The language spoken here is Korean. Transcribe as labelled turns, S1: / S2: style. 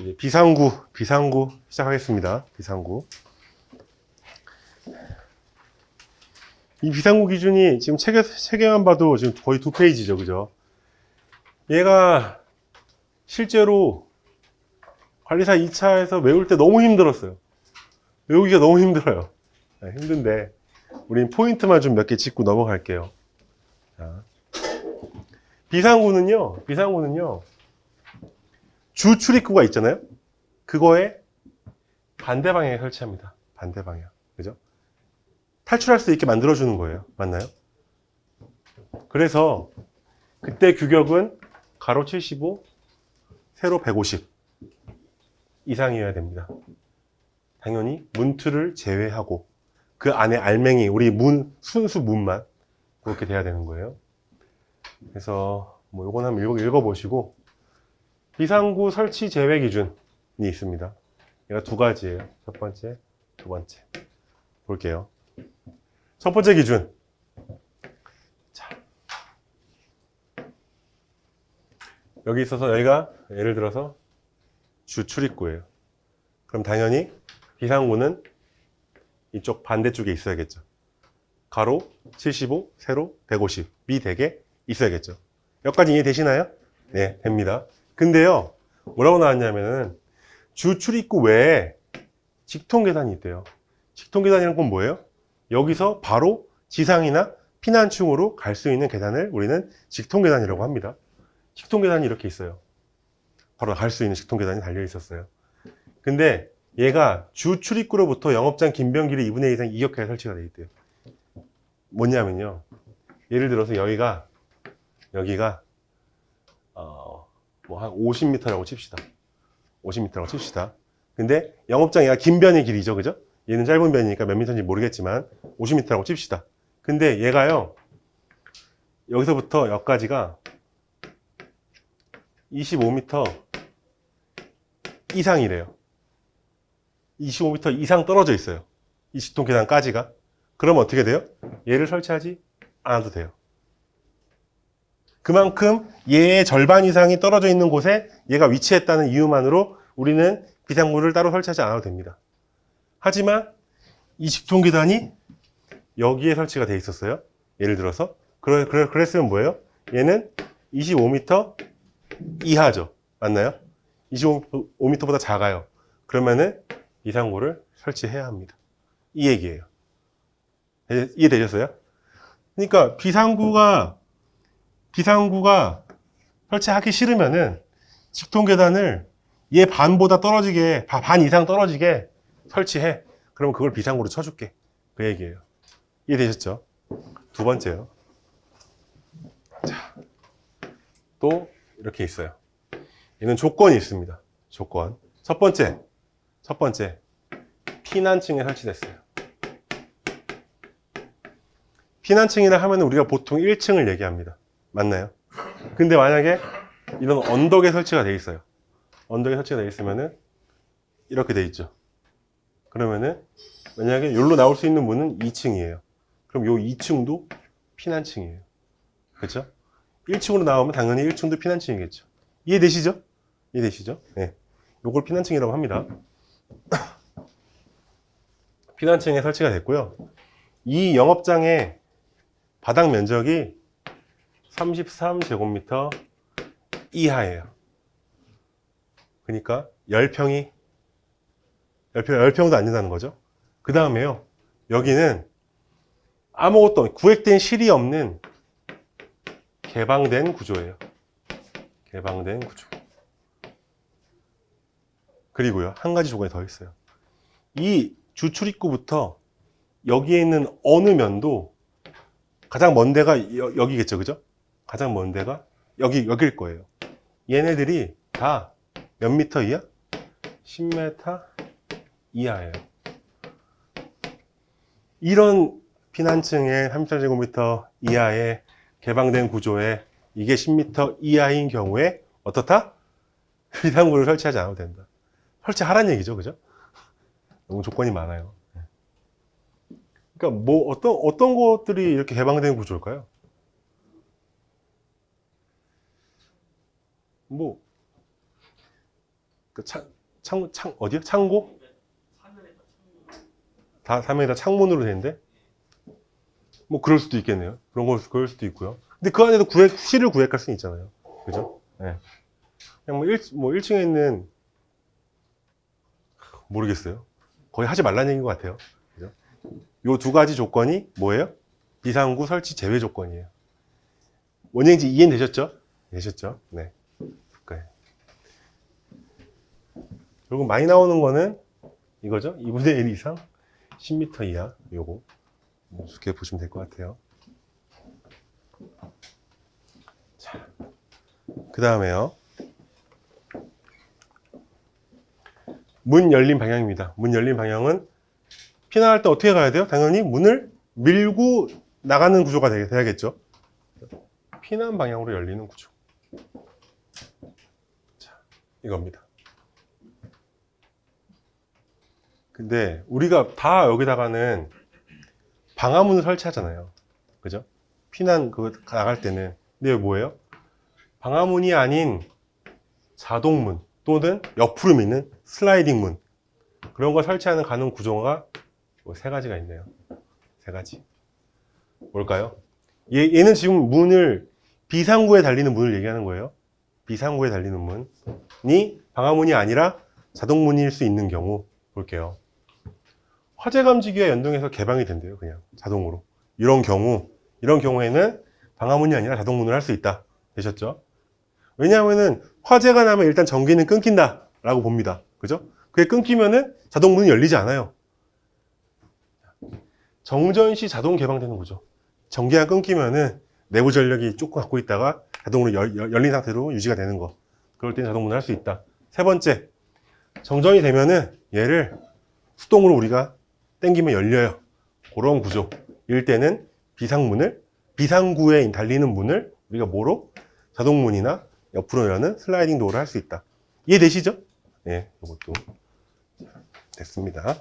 S1: 이제 비상구, 비상구 시작하겠습니다. 비상구. 이 비상구 기준이 지금 책에, 책에만 봐도 지금 거의 두 페이지죠. 그죠? 얘가 실제로 관리사 2차에서 외울 때 너무 힘들었어요. 외우기가 너무 힘들어요. 네, 힘든데, 우린 포인트만 좀 몇 개 짚고 넘어갈게요. 자. 비상구는요, 비상구는요, 주 출입구가 있잖아요? 그거에 반대 방향에 설치합니다. 반대 방향. 그죠? 탈출할 수 있게 만들어주는 거예요. 맞나요? 그래서 그때 규격은 가로 75, 세로 150 이상이어야 됩니다. 당연히 문틀을 제외하고 그 안에 알맹이, 우리 문, 순수 문만 그렇게 돼야 되는 거예요. 그래서 뭐 요건 한번 읽어, 읽어보시고 비상구 설치 제외 기준이 있습니다. 얘가 두 가지예요. 첫 번째, 두 번째. 볼게요. 첫 번째 기준. 자. 여기 있어서 여기가 예를 들어서 주 출입구예요. 그럼 당연히 비상구는 이쪽 반대쪽에 있어야겠죠. 가로 75, 세로 150, 미 대게 있어야겠죠. 여기까지 이해 되시나요? 네, 됩니다. 근데요, 뭐라고 나왔냐면은 주 출입구 외에 직통 계단이 있대요. 직통 계단이란 건 뭐예요? 여기서 바로 지상이나 피난층으로 갈 수 있는 계단을 우리는 직통 계단이라고 합니다. 직통 계단이 이렇게 있어요. 바로 갈 수 있는 직통 계단이 달려 있었어요. 근데 얘가 주 출입구로부터 영업장 긴변 길이 2분의 2 이상 이격하에 설치가 돼 있대요. 뭐냐면요. 예를 들어서 여기가 여기가 어, 뭐 한 50m라고 칩시다. 50m라고 칩시다. 근데 영업장 얘가 긴 변의 길이죠. 그죠? 얘는 짧은 변이니까 몇 미터인지 모르겠지만 50m라고 칩시다. 근데 얘가요. 여기서부터 여기까지가 25m 이상이래요. 25m 이상 떨어져 있어요. 이 직통 계단까지가. 그럼 어떻게 돼요? 얘를 설치하지 않아도 돼요. 그만큼 얘의 절반 이상이 떨어져 있는 곳에 얘가 위치했다는 이유만으로 우리는 비상구를 따로 설치하지 않아도 됩니다. 하지만 이 직통 계단이 여기에 설치가 돼 있었어요. 예를 들어서 그래, 그래, 그랬으면 뭐예요? 얘는 25m 이하죠. 맞나요? 25m보다 작아요. 그러면은 비상구를 설치해야 합니다. 이 얘기예요. 네, 이해되셨어요? 그러니까 비상구가 비상구가 설치하기 싫으면은 직통 계단을 얘 반보다 떨어지게 바- 반 이상 떨어지게 설치해. 그러면 그걸 비상구로 쳐줄게. 그 얘기예요. 이해되셨죠? 두 번째요. 자, 또 이렇게 있어요. 얘는 조건이 있습니다. 조건. 첫 번째, 첫 번째 피난층에 설치됐어요. 피난층이라 하면 우리가 보통 1층을 얘기합니다. 맞나요? 근데 만약에 이런 언덕에 설치가 돼 있어요. 언덕에 설치가 돼 있으면은 이렇게 돼 있죠. 그러면은 만약에 여기로 나올 수 있는 문은 2층이에요. 그럼 요 2층도 피난층이에요. 그렇죠? 1층으로 나오면 당연히 1층도 피난층이겠죠. 이해되시죠? 이해되시죠? 네. 요걸 피난층이라고 합니다. 피난층에 설치가 됐고요. 이 영업장의 바닥 면적이 33제곱미터 이하예요. 그러니까 10평이 10평, 10평도 안 된다는 거죠. 그 다음에요. 여기는 아무것도 없- 구획된 실이 없는 개방된 구조예요. 개방된 구조. 그리고요. 한 가지 조건이 더 있어요. 이 주출입구부터 여기에 있는 어느 면도 가장 먼 데가 여, 여기겠죠. 그죠? 가장 먼 데가 여기, 여길 거예요. 얘네들이 다 몇 미터 이하? 10m 이하예요. 이런 피난층의 33제곱미터 이하의 개방된 구조에 이게 10m 이하인 경우에 어떻다? 비상구를 설치하지 않아도 된다. 설치하란 얘기죠. 그죠? 너무 조건이 많아요. 그러니까 뭐 어떤 어떤 것들이 이렇게 개방된 구조일까요? 뭐 그 창, 창, 창 어디요? 창고? 다 사면에다 창문으로 되는데 뭐 그럴 수도 있겠네요. 그런 걸 그럴 수도 있고요. 근데 그 안에도 구획 실을 구획할 수는 있잖아요. 그죠? 예. 그냥 뭐, 1, 뭐 1층에 있는 모르겠어요. 거의 하지 말라는 얘기인 것 같아요. 그죠? 요 두 가지 조건이 뭐예요? 비상구 설치 제외 조건이에요. 원형인지 이해되셨죠? 되셨죠? 네. 그래. 그리고 많이 나오는 거는 이거죠. 2분의 1 이상 10m 이하 요거 우습게 보시면 될 것 같아요. 자, 그 다음에요. 문 열린 방향입니다. 문 열린 방향은 피난할 때 어떻게 가야 돼요? 당연히 문을 밀고 나가는 구조가 되- 돼야겠죠. 피난 방향으로 열리는 구조. 자, 이겁니다. 근데 우리가 다 여기다가는 방화문을 설치하잖아요. 그죠? 피난 그 나갈 때는. 근데 뭐예요? 방화문이 아닌 자동문 또는 옆으로 미는 슬라이딩 문 그런 걸 설치하는 가능 구조가 뭐 세 가지가 있네요. 세 가지. 뭘까요? 얘, 얘는 지금 문을 비상구에 달리는 문을 얘기하는 거예요. 비상구에 달리는 문이 방화문이 아니라 자동문일 수 있는 경우 볼게요. 화재 감지기와 연동해서 개방이 된대요. 그냥 자동으로. 이런 경우, 이런 경우에는 방화문이 아니라 자동문을 할 수 있다. 되셨죠? 왜냐하면은 화재가 나면 일단 전기는 끊긴다라고 봅니다. 그죠? 그게 끊기면은 자동문이 열리지 않아요. 정전 시 자동 개방되는 거죠. 전기가 끊기면은 내부 전력이 조금 갖고 있다가 자동으로 열, 열- 열린 상태로 유지가 되는 거. 그럴 때는 자동문을 할 수 있다. 세 번째, 정전이 되면은 얘를 수동으로 우리가 당기면 열려요. 그런 구조. 일 때는 비상문을, 비상구에 달리는 문을 우리가 뭐로? 자동문이나 옆으로 여는 슬라이딩 도어를 할 수 있다. 이해되시죠? 예, 이것도 됐습니다.